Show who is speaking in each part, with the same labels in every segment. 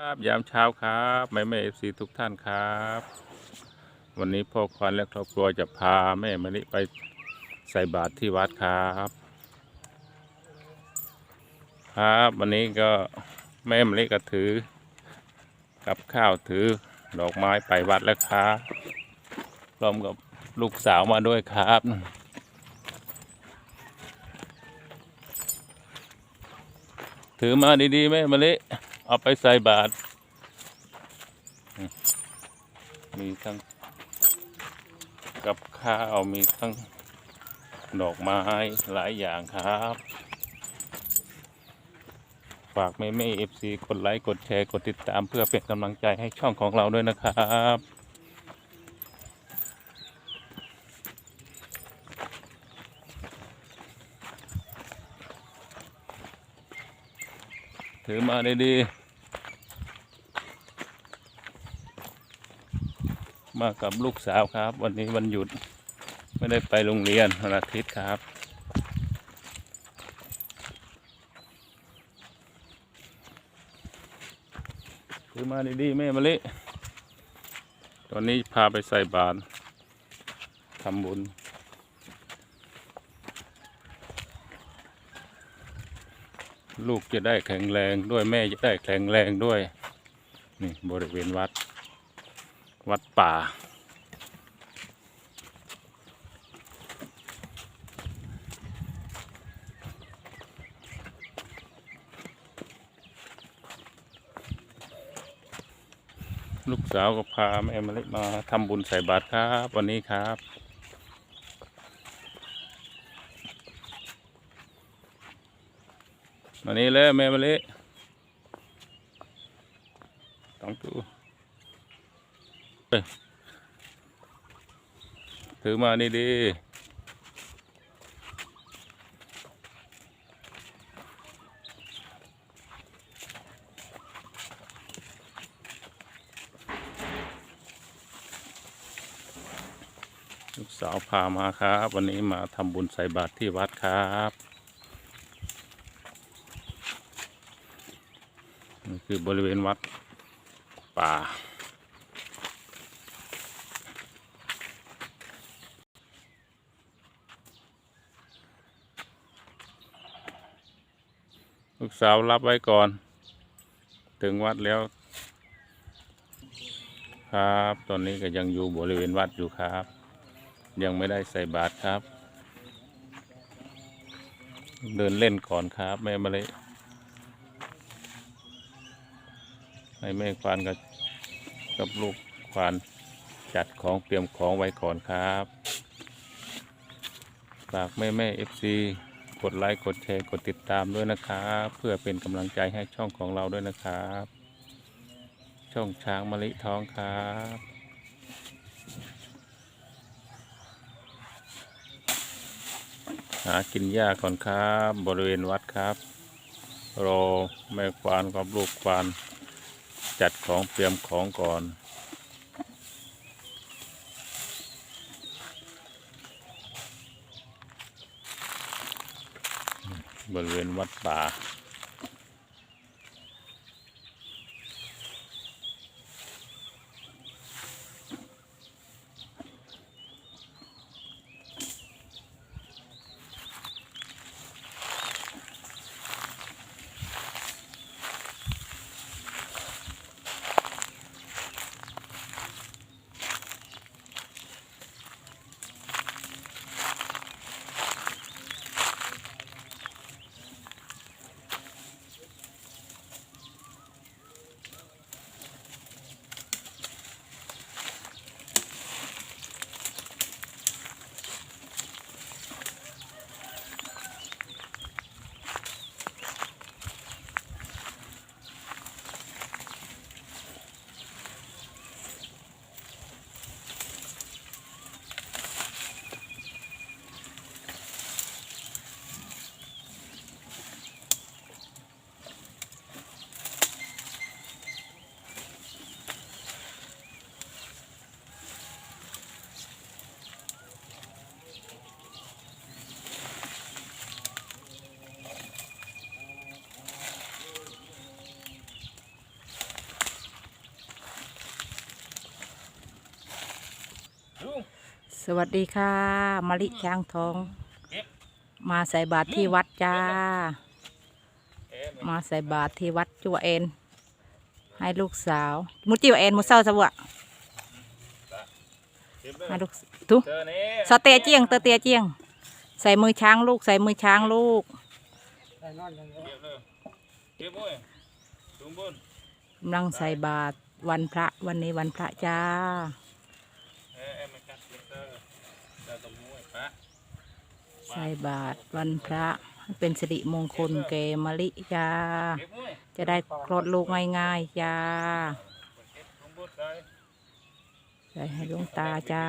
Speaker 1: ครับยามเช้าครับแม่แม่เอฟซีทุกท่านครับ วันนี้พ่อควานและครอบครัวจะพาแม่มะลิไปใส่บาตรที่วัดครับ ครับ วันนี้ก็แม่มะลิก็ถือ กับข้าวถือดอกไม้ไปวัดแล้วครับพร้อมกับลูกสาวมาด้วยครับถือมาดีๆแม่มะลิ เอาไปใส่บาตรมมีทั้งกับข้าวมีทั้งดอกไม้หลายอย่างครับ ฝากแม่แม่เอฟซีกดไลค์ กดแชร์ กดติดตามเพื่อเป็นกำลังใจให้ช่องของเราด้วยนะครับ ถือมาดีๆ มากับลูกสาวครับ วันนี้วันหยุด ไม่ได้ไปโรงเรียนวันอาทิตย์ครับ ถือมาดีๆ แม่มะลิตอนนี้พาไปใส่บาตรทำบุญ ลูกจะได้แข็งแรงด้วยแม่จะได้แข็งแรงด้วย นี่บริเวณวัด วัดป่า ลูกสาวก็พาแม่มาเล็กมาทำบุญใส่บาตรครับ วันนี้ครับ มานี่เลยแม่มาเล็กต้องดูถือมานี่ดีลูกสาวพามาครับ วันนี้มาทำบุญใส่บาตรที่วัดครับ นี่ คือบริเวณวัดป่า ลูกสาวรับไว้ก่อน ถึงวัดแล้ว ครับ ตอนนี้ก็ยังอยู่บริเวณวัดอยู่ครับ ยังไม่ได้ใส่บาตรครับ เดินเล่นก่อนครับ แม่มาเลย ให้แม่ควานกับกับลูกควานจัดของเตรียมของไว้ก่อนครับฝากแม่แม่เอฟซีกดไลค์กดแชร์กดติดตามด้วยนะครับ เพื่อเป็นกำลังใจให้ช่องของเราด้วยนะครับ ช่องช้างมะลิท้องครับหากินหญ้าก่อนครับ บริเวณวัดครับ รอแม่ควานกับลูกควาน จัดของเตรียมของก่อน บริเวณวัดป่า ค
Speaker 2: สวัสดีค่ะมะลิช้างทอง มาใส่บาตรที่วัดจ้า มาใส่บาตรที่วัดจัวเอ็น ให้ลูกสาวมุจิวเอ็นมุเศร้าสวะให้ลูกทุ
Speaker 1: เจอนี่
Speaker 2: สเตียเจียงเตอเตียเจียง ใส่มือช้างลูก ใส่มือช้างลูก
Speaker 1: เก็บเลยเก็บมุ้ยถุงบุญ
Speaker 2: กำลังใส่บาตรวันพระวันนี้วันพระจ้า
Speaker 1: เอ้ยเอ้ยมันกัดเก็บเตอร์เดี๋ยวตรงมุ้ยปะ
Speaker 2: ใส่บาตรวันพระเป็นสิริมงคลแก่มลิจ้าจะได้คลอดลูกง่ายๆจ้าใส่ให้ลวงตาจ้า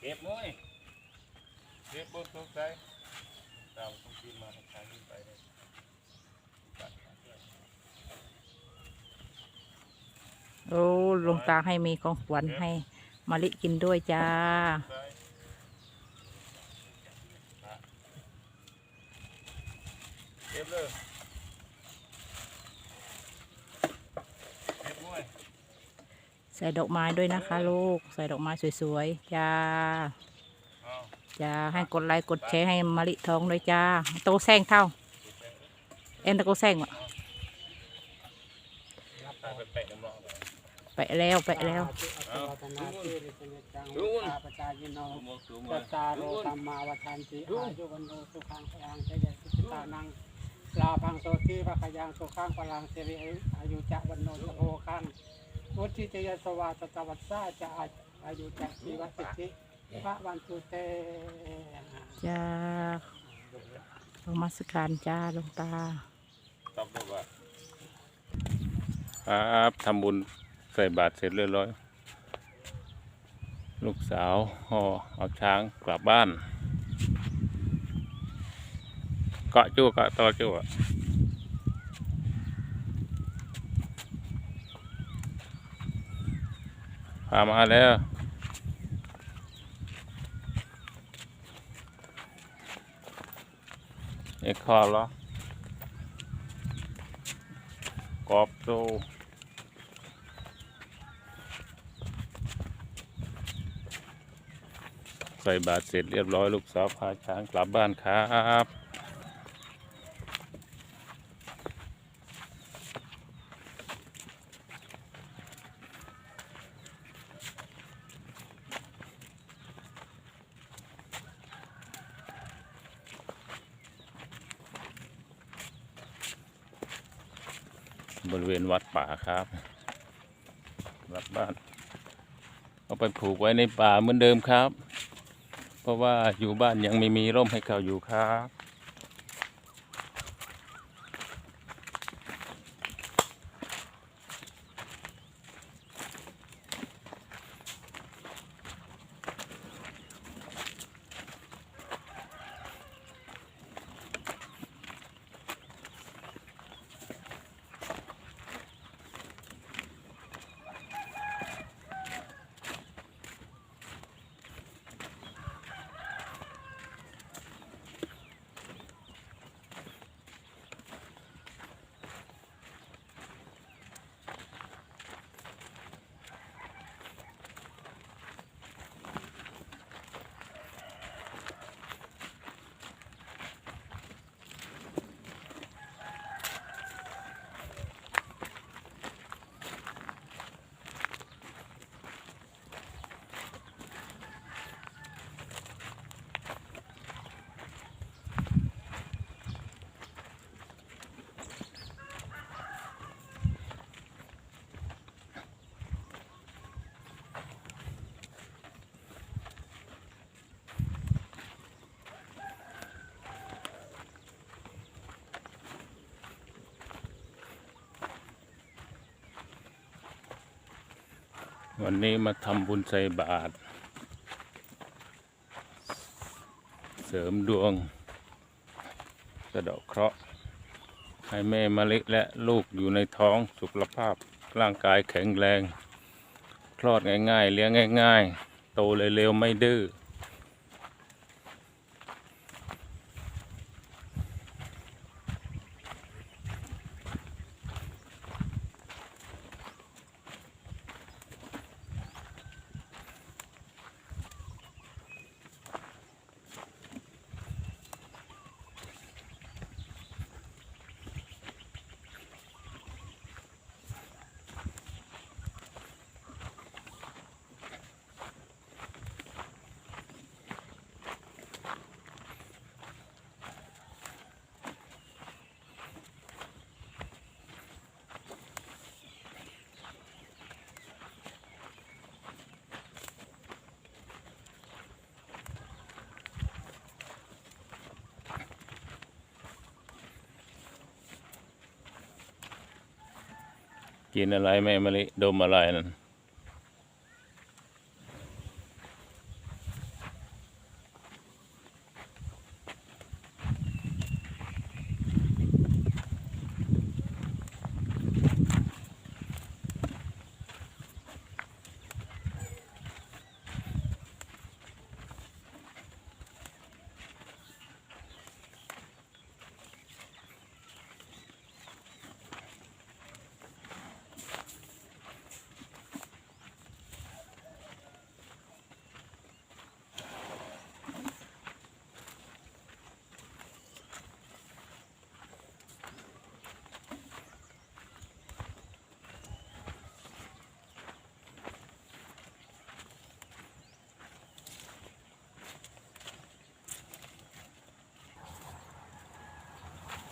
Speaker 1: เก็บมุ้ยเก็บบุญตกใจตามต้องกินมาทางนี้ไปเลย
Speaker 2: โอ้หลวงตาให้มีของขวัญให้มะลิกินด้วยจ้า
Speaker 1: ไปเก็บเลยเก็บมุ้ย
Speaker 2: ใส่ดอกไม้ด้วยนะคะ ลูก ใส่ดอกไม้สวยๆ จ้า
Speaker 1: เอา
Speaker 2: จ้า ให้กดไลค์กดแชร์ให้มะลิทองด้วยจ้า โตแซงเท่า เอ็นตะโกแซงวะ
Speaker 1: ไปไปแปะน้ำร้อนเลย
Speaker 2: ไปแล้วไปแล้ว
Speaker 1: เป่า
Speaker 3: ปจายโน
Speaker 1: ดูมือดูมื
Speaker 3: ตั
Speaker 1: อ
Speaker 3: สสาโรธรรมาวัฏันติอายุวันโนสุขังพลังเจยสิตานังลาพังโสติภคยังสุขังพลังเสริอายุจะวันโนสุโภคังวุฒิเจยสวาสตวัสสาจะอายุจะชีวสิทธิพระวันตุเต
Speaker 2: จ้าลงมาสการจ้าหลวงตา
Speaker 1: ตอบบอกว่าครับทำบุญ ใส่บาตรเสร็จเรียบร้อย ลูกสาวห่อเอาช้างกลับบ้าน เกาะจู่เกาะตอจู่พามาแล้วเอกคอเหรอกรอบโต ใส่บาตรเสร็จเรียบร้อยลูกสาวพาช้างกลับบ้านครับบริเวณวัดป่าครับวัดบ้าน เอาไปผูกไว้ในป่าเหมือนเดิมครับ เพราะว่าอยู่บ้านยังไม่มีร่มให้เขาอยู่ครับ วันนี้มาทำบุญใส่บาตรเสริมดวง สะเดาะเคราะห์ให้แม่มะลิและลูกอยู่ในท้องสุขภาพร่างกายแข็งแรง คลอดง่ายๆ เลี้ยงง่าย ๆ โตเร็วๆไม่ดื้อ กินอะไรแม่มะลิดมอะไรนั่น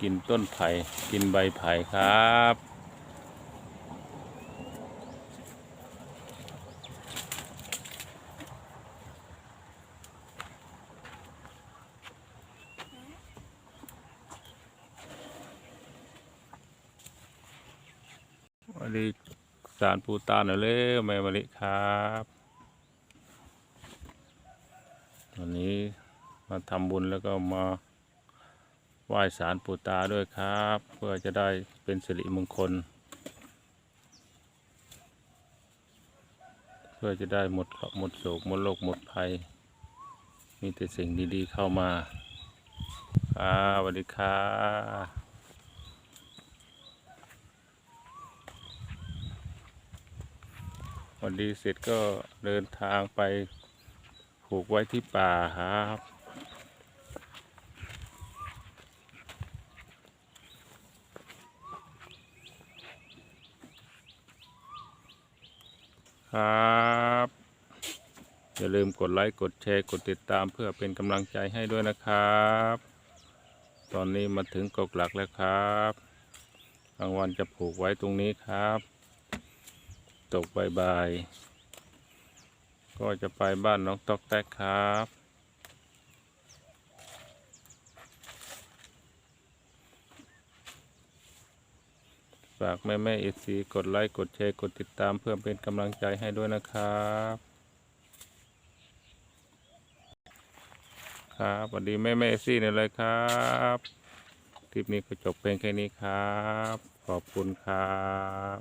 Speaker 1: กินต้นไผ่ กินใบไผ่ครับสวัสดีสารปูตาหน่อยเร็วแม่มะลิครับวันนี้มาทำบุญแล้วก็มา ไหว้สารปู่ตาด้วยครับ เพื่อจะได้เป็นสิริมงคล เพื่อจะได้หมดเคราะห์หมดโศกหมดโรคหมดภัย มีแต่สิ่งดีๆเข้ามาครับสวัสดีครับวันดีเสร็จก็เดินทางไปผูกไว้ที่ป่าครับ ครับ อย่าลืมกดไลค์กดแชร์กดติดตามเพื่อเป็นกำลังใจให้ด้วยนะครับ ตอนนี้มาถึงกกหลักแล้วครับกลางวันจะผูกไว้ตรงนี้ครับ ตกบายๆก็จะไปบ้านน้องตอกแตกครับ ฝากแม่แม่เอซีกดไลค์ กดแชร์ กดติดตามเพื่อเป็นกำลังใจให้ด้วยนะครับ ครับสวัสดีแม่แม่เอซีนี่เลยครับคลิปนี้ก็จบเพียงแค่นี้ครับ ขอบคุณครับ